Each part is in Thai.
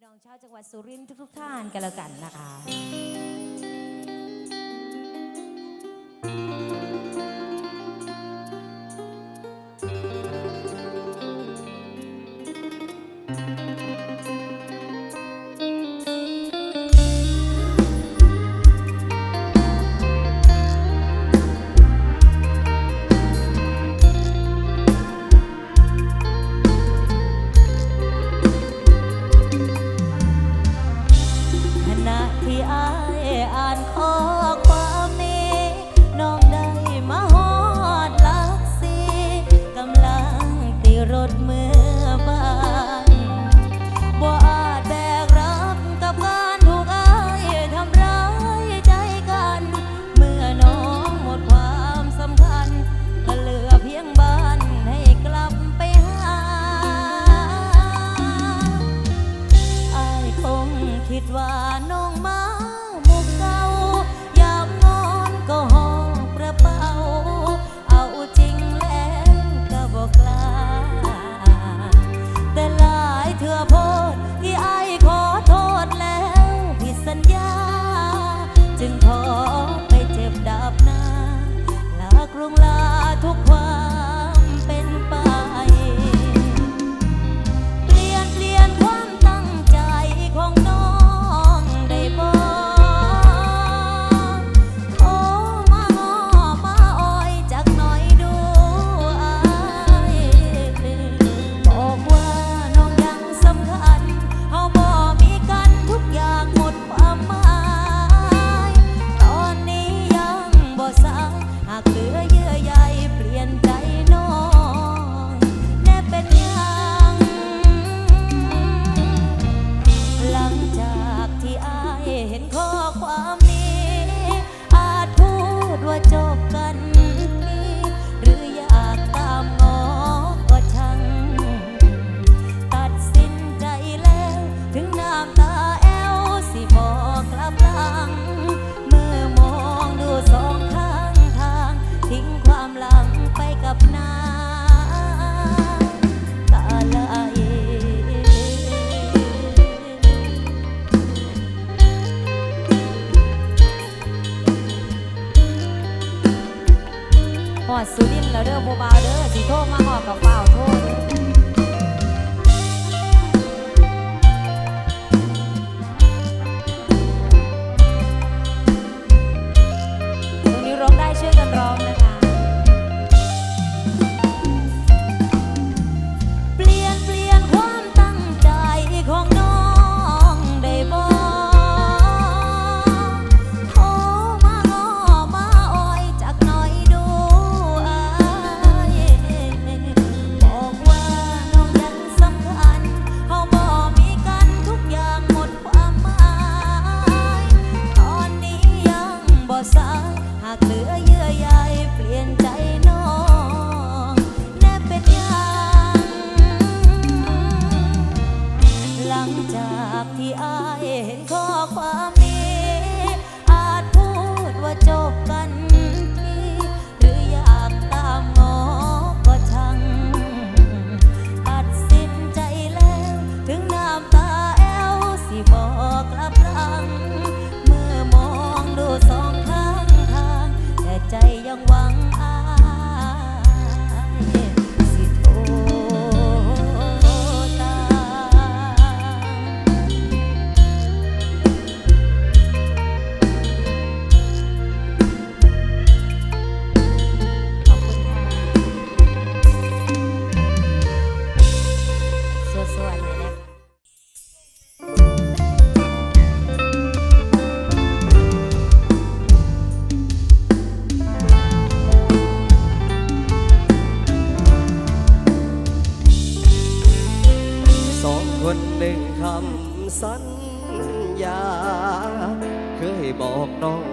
พี่น้องชาวจังหวัดสุรินทร์ทุกๆท่านกันแล้วกันนะคะ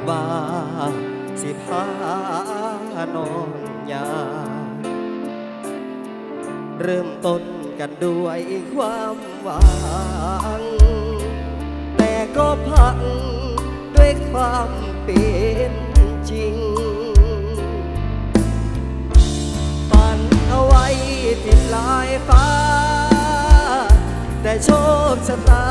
บาสิพานอนยา เริ่มต้นกันด้วยความหวัง แต่ก็พังด้วยความเป็นจริงปันเอาไว้ติดลายฟ้า แต่โชคชะตา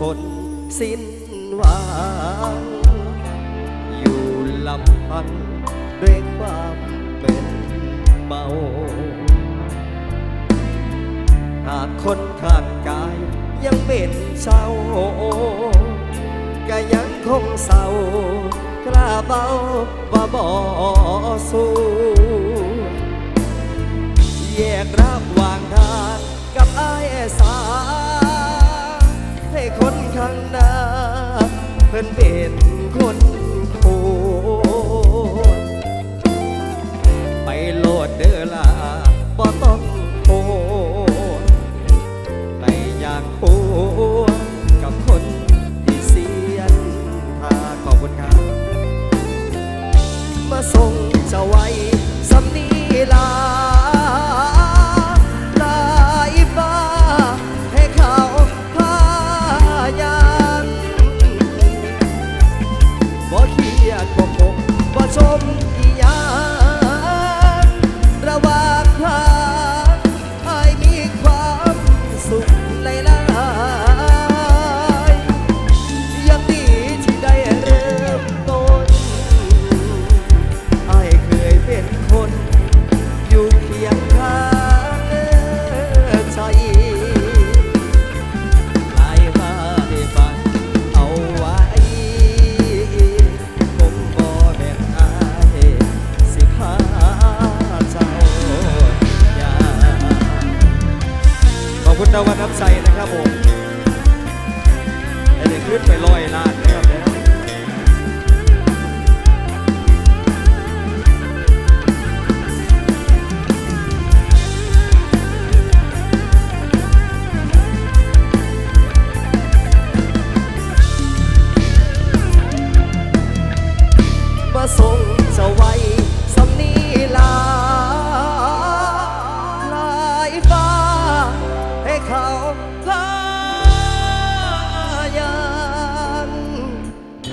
คนสิ้นหวัง อยู่ลำพันด้วยความเป็นเมา หากคนขางกายยังเป็นเศร้าก็ยังคงเศร้ากล้าเบาว่าบ่สู้แยกรักวางทางกับไอายสาให้ คนข้างหน้า เพิ่นเป็นคนโค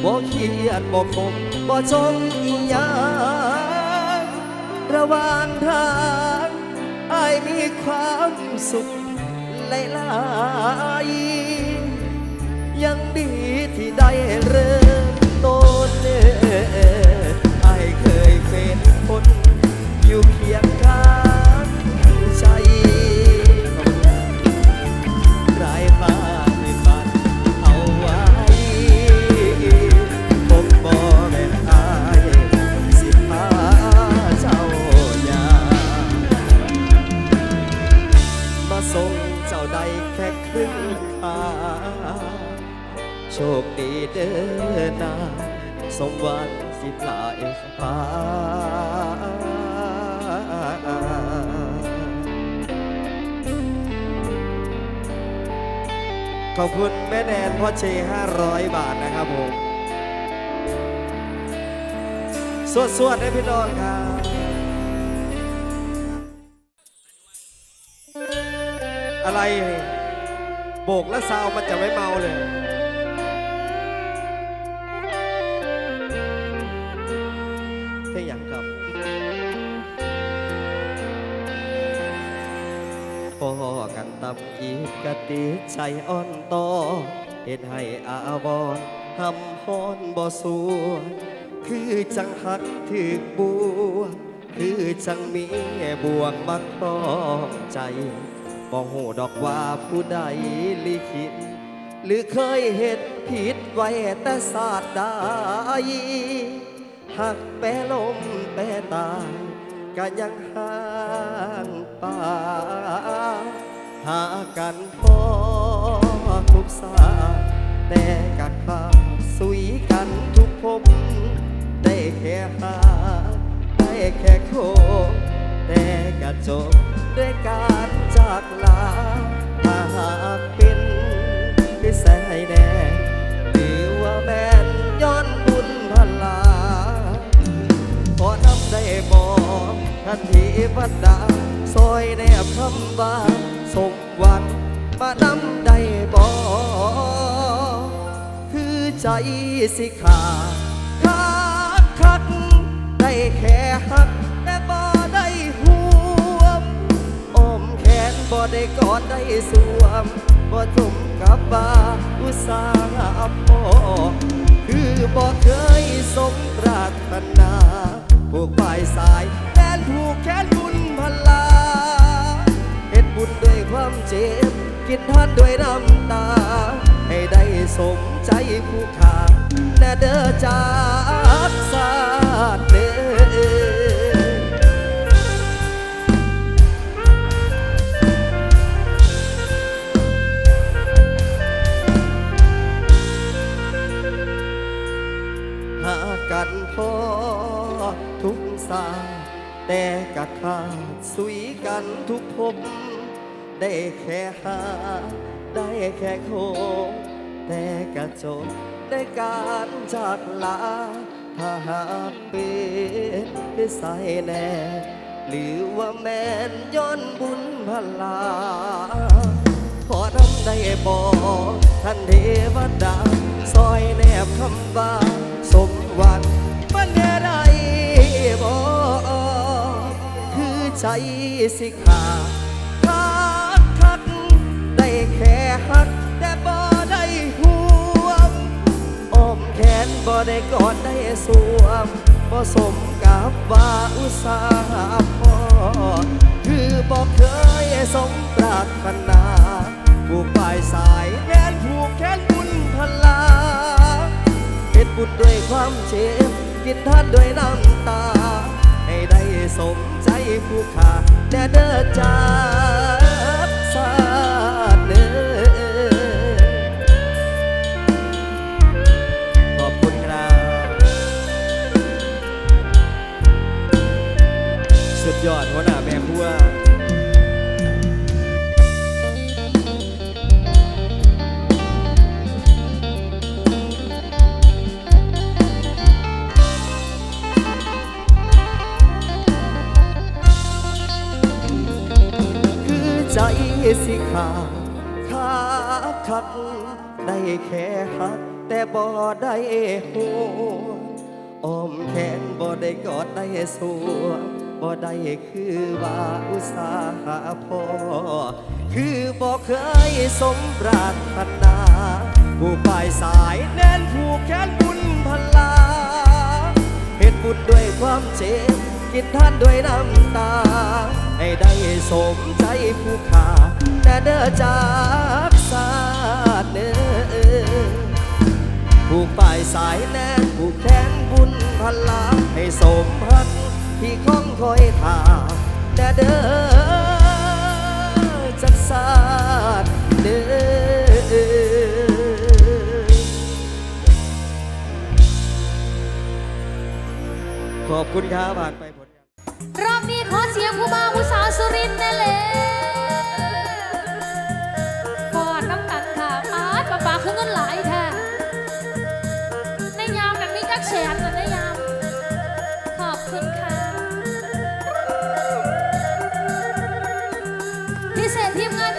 บ่เครียดบ่คมบ่จงอีหยังระหว่างทางไอ้ายมีความสุขหลายๆยังดีที่ได้เริ่มต้น คดีเด้อนาสมวันสิลายฟ้าขอบคุณแม่แนนพ่อเช500 บาทนะครับผม สวดๆให้พี่น้องครับอะไร โบกแล้วซาวมันจะไม่เมาเลย อีกกติใจอ่อนต่อเห็นให้อาวรทำฮอนบ่สัวคือจังหักถึกบัวคือจังมีบ่วงมักต้องใจบ่หูดอกว่าผู้ใดลิขิต หรือเคยเหตุผิดไว้แต่ศาสตร์ใดหักแปรลมแปรตายก็ยังห่างป่า หากันพอทุกสาแต่กัดขาสุยกันทุกภพได้แค่หาได้แค่โคแต่กระจบด้วยการจากลาถ้าหากเป็นคือแสยแน่หรือว่าแม่นย้อนบุญพลาพอนำได้บอกทันทีพัดดาซอยแนบคำว่า สมหวังมานำได้บอกคือใจสิขาดคักคักได้แค่หักแต่บ่ได้ห่วมอ้อมแขนบ่ได้กอดได้สวมบ่สมกับว่าอุตสาหพอคือบ่เคยสมปรารถนาผูกปลายสายแดนผูกแขนบุญพลา บุญด้วยความเจ็บ กินทานด้วยน้ำตา ให้ได้สมใจผู้ขาแน่เด้อจากสาดเด้อหากันพอทุกสาแต่กะขาดสุยกันทุกภพ ได้แค่หา ได้แค่โคงแต่กระจบได้การจากลา ถ้าหากเป็นพิสัยแน่ หรือว่าแม่นย้อนบุญพลา ขอทำได้บอกท่านเทวดา ซอยแนบคำว่าสมหวังมันแน่ได้บอกคือใจสิขาด บ่ได้กอดได้สวมบ่สมกับว่าอุตสาห์พอคือบ่เคยสมปรารถนาผูกปลายสายแดนผูกแขนบุญพลาเฮ็ดบุญด้วยความเจ็บกินท่านด้วยน้ำตา ให้ได้สมใจผู้ขาแด่เด้อจา สุดยอดหัวหน้าแม่ครัวคือใจสิขาดขาดคักได้แค่หัก แต่บ่ได้หัวอ้อมแขนบ่ได้กอดได้สวม บ่ได้คือว่าอุตสาห์พอ คือบ่เคยสมปรารถนา ผู้ปายสายแน่นผูกแขนบุญพลาเฮ็ดบุญด้วยความเจ็บกินท่านด้วยน้ำตา ให้ได้สมใจผู้ขาแต่เด้อจากสาดเด้อผูกปายสายแน่นผูกแขนบุญพลาให้สมพัก ที่คงคอยท่าแต่เด้อจักสาดเด้อขอบคุณครับผ่านไปผลรอบนี้ขอเสียงผู้บ่าวผู้สาวสุรินทร์แน่เลย พิเศษทีมงาน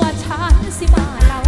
วฉันสิมาเล่า